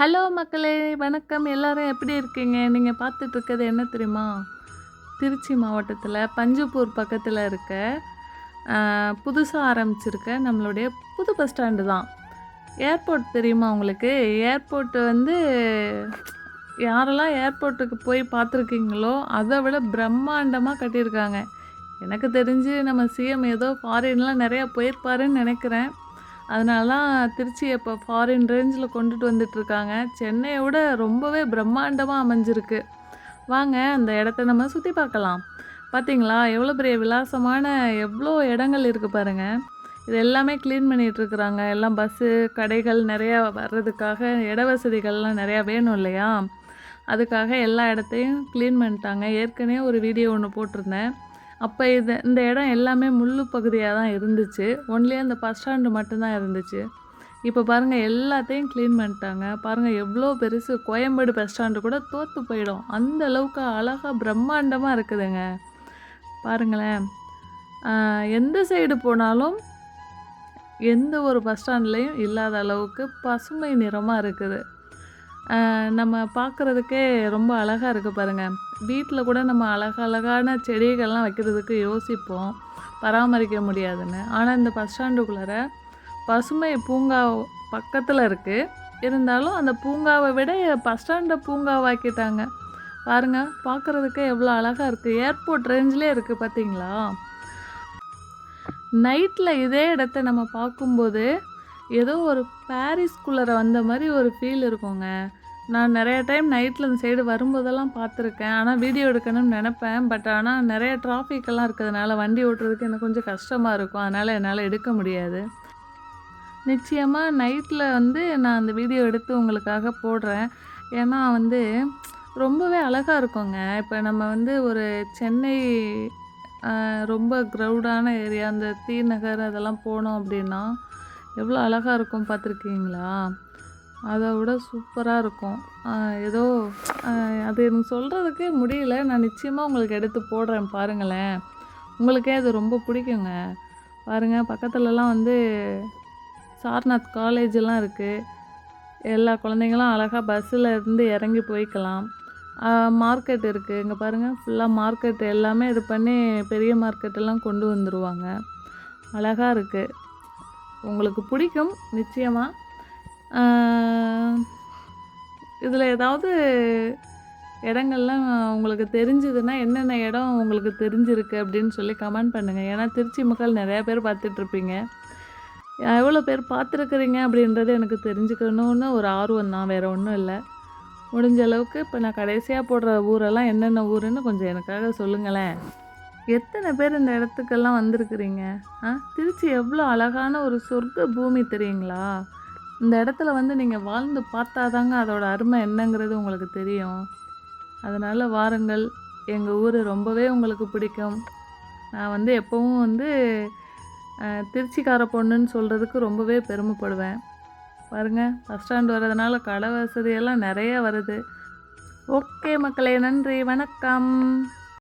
Hello மக்களே வணக்கம். எல்லாரும் எப்படி இருக்கீங்க? நீங்கள் பார்த்துட்ருக்கிறது என்ன தெரியுமா? திருச்சி மாவட்டத்தில் பஞ்சப்பூர் பக்கத்தில் இருக்க புதுசாக ஆரம்பிச்சிருக்க நம்மளுடைய புது பஸ் ஸ்டாண்டு தான். ஏர்போர்ட் தெரியுமா உங்களுக்கு? ஏர்போர்ட் வந்து யாரெல்லாம் ஏர்போர்ட்டுக்கு போய் பார்த்துருக்கீங்களோ அதை விட பிரம்மாண்டமாக கட்டியிருக்காங்க. எனக்கு தெரிஞ்சு நம்ம சிஎம் ஏதோ ஃபாரின்லாம் நிறையா போயிருப்பாருன்னு நினைக்கிறேன். அதனால தான் திருச்சியை இப்போ ஃபாரின் ரேஞ்சில் கொண்டுட்டு வந்துட்டுருக்காங்க. சென்னையை விட ரொம்பவே பிரம்மாண்டமாக அமைஞ்சிருக்கு. வாங்க அந்த இடத்த நம்ம சுற்றி பார்க்கலாம். பார்த்தீங்களா எவ்வளோ பெரிய விலாசமான எவ்வளோ இடங்கள் இருக்குது பாருங்கள் இது எல்லாமே க்ளீன் பண்ணிகிட்ருக்குறாங்க எல்லாம் பஸ்ஸு கடைகள் நிறையா வர்றதுக்காக இட வசதிகள்லாம் நிறையா வேணும் இல்லையா? அதுக்காக எல்லா இடத்தையும் க்ளீன் பண்ணிட்டாங்க. ஏற்கனவே ஒரு வீடியோ ஒன்று போட்டிருந்தேன். அப்போ இது இந்த இடம் எல்லாமே முள் பகுதியாக தான் இருந்துச்சு. ஒன்லி அந்த பஸ் ஸ்டாண்டு மட்டும்தான் இருந்துச்சு. இப்போ பாருங்கள் எல்லாத்தையும் க்ளீன் பண்ணிட்டாங்க. பாருங்கள் எவ்வளோ பெருசு. கோயம்பேடு பஸ் ஸ்டாண்டு கூட தோற்று போயிடும். அந்த அளவுக்கு அழகாக பிரம்மாண்டமாக இருக்குதுங்க. பாருங்களேன். எந்த சைடு போனாலும் எந்த ஒரு பஸ் ஸ்டாண்ட்லேயும் இல்லாத அளவுக்கு பசுமை நிறமாக இருக்குது. நம்ம பார்க்குறதுக்கே ரொம்ப அழகாக இருக்குது பாருங்கள் வீட்டில் கூட நம்ம அழகழகான செடிகள்லாம் வைக்கிறதுக்கு யோசிப்போம். பராமரிக்க முடியாதுன்னு. ஆனால் இந்த பஸ் ஸ்டாண்டுக்குள்ளார பசுமை பூங்கா பக்கத்தில் இருக்குது இருந்தாலும் அந்த பூங்காவை விட பஸ் ஸ்டாண்டை பூங்காவாக்கிட்டாங்க. பாருங்கள் பார்க்குறதுக்கே எவ்வளோ அழகாக இருக்குது ஏர்போர்ட் ரேஞ்சிலே இருக்குது பார்த்தீங்களா நைட்டில் இதே இடத்த நம்ம பார்க்கும்போது ஏதோ ஒரு பாரிஸ்குள்ளார வந்த மாதிரி ஒரு ஃபீல் இருக்குங்க. நான் நிறைய டைம் நைட்டில் இந்த சைடு வரும்போதெல்லாம் பார்த்துருக்கேன். ஆனால் வீடியோ எடுக்கணும்னு நினப்பேன். பட் ஆனால் நிறைய டிராஃபிக்கெல்லாம் இருக்கிறதுனால வண்டி ஓட்டுறதுக்கு எனக்கு கொஞ்சம் கஷ்டமாக இருக்கும். அதனால் என்னால் எடுக்க முடியாது. நிச்சயமாக நைட்டில் வந்து நான் அந்த வீடியோ எடுத்து உங்களுக்காக போடுறேன். ஏன்னா வந்து ரொம்பவே அழகாக இருக்குங்க. இப்போ நம்ம வந்து ஒரு சென்னை ரொம்ப க்ரௌடான ஏரியா அந்த தீ நகர் அதெல்லாம் போனோம் அப்படின்னா எவ்வளோ அழகாக இருக்கும் பார்த்துருக்கீங்களா? அதை விட சூப்பராக இருக்கும். ஏதோ அது எனக்கு சொல்கிறதுக்கே முடியல. நான் நிச்சயமாக உங்களுக்கு எடுத்து போடுறேன் பாருங்களேன். உங்களுக்கே அது ரொம்ப பிடிக்குங்க. பாருங்கள் பக்கத்துலலாம் வந்து சார்நாத் காலேஜெல்லாம் இருக்குது எல்லா குழந்தைங்களும் அழகாக பஸ்ஸில் இருந்து இறங்கி போய்க்கலாம். மார்க்கெட் இருக்குது இங்கே பாருங்கள் ஃபுல்லாக மார்க்கெட் எல்லாமே இது பண்ணி பெரிய மார்க்கெட்டெல்லாம் கொண்டு வந்துடுவாங்க அழகாக இருக்குது உங்களுக்கு பிடிக்கும் நிச்சயமாக இதில் ஏதாவது இடங்கள்லாம் உங்களுக்கு தெரிஞ்சதுன்னா என்னென்ன இடம் உங்களுக்கு தெரிஞ்சிருக்கு அப்படின்னு சொல்லி கமெண்ட் பண்ணுங்கள் ஏன்னா திருச்சி மக்கள் நிறையா பேர் பார்த்துட்ருப்பீங்க. எவ்வளோ பேர் பார்த்துருக்குறீங்க அப்படின்றது எனக்கு தெரிஞ்சுக்கணுன்னு ஒரு ஆர்வம் தான் வேறு ஒன்றும் இல்லை. முடிஞ்ச அளவுக்கு இப்போ நான் கடைசியாக போடுற ஊரெல்லாம் என்னென்ன ஊருன்னு கொஞ்சம் எனக்காக சொல்லுங்களேன். எத்தனை பேர் இந்த இடத்துக்கெல்லாம் வந்திருக்குறீங்க? ஆ திருச்சி எவ்வளோ அழகான ஒரு சொர்க்க பூமி தெரியுங்களா? இந்த இடத்துல வந்து நீங்கள் வாழ்ந்து பார்த்தாதாங்க அதோட அருமை என்னங்கிறது உங்களுக்கு தெரியும். அதனால் வாருங்கள். எங்கள் ஊர் ரொம்பவே உங்களுக்கு பிடிக்கும். நான் வந்து எப்போவும் வந்து திருச்சிக்கார பொண்ணுன்னு சொல்கிறதுக்கு ரொம்பவே பெருமைப்படுவேன். பாருங்கள் பஸ் ஸ்டாண்ட் வர்றதுனால கடை வசதியெல்லாம் நிறைய வருது. ஓகே மக்களே நன்றி. வணக்கம்.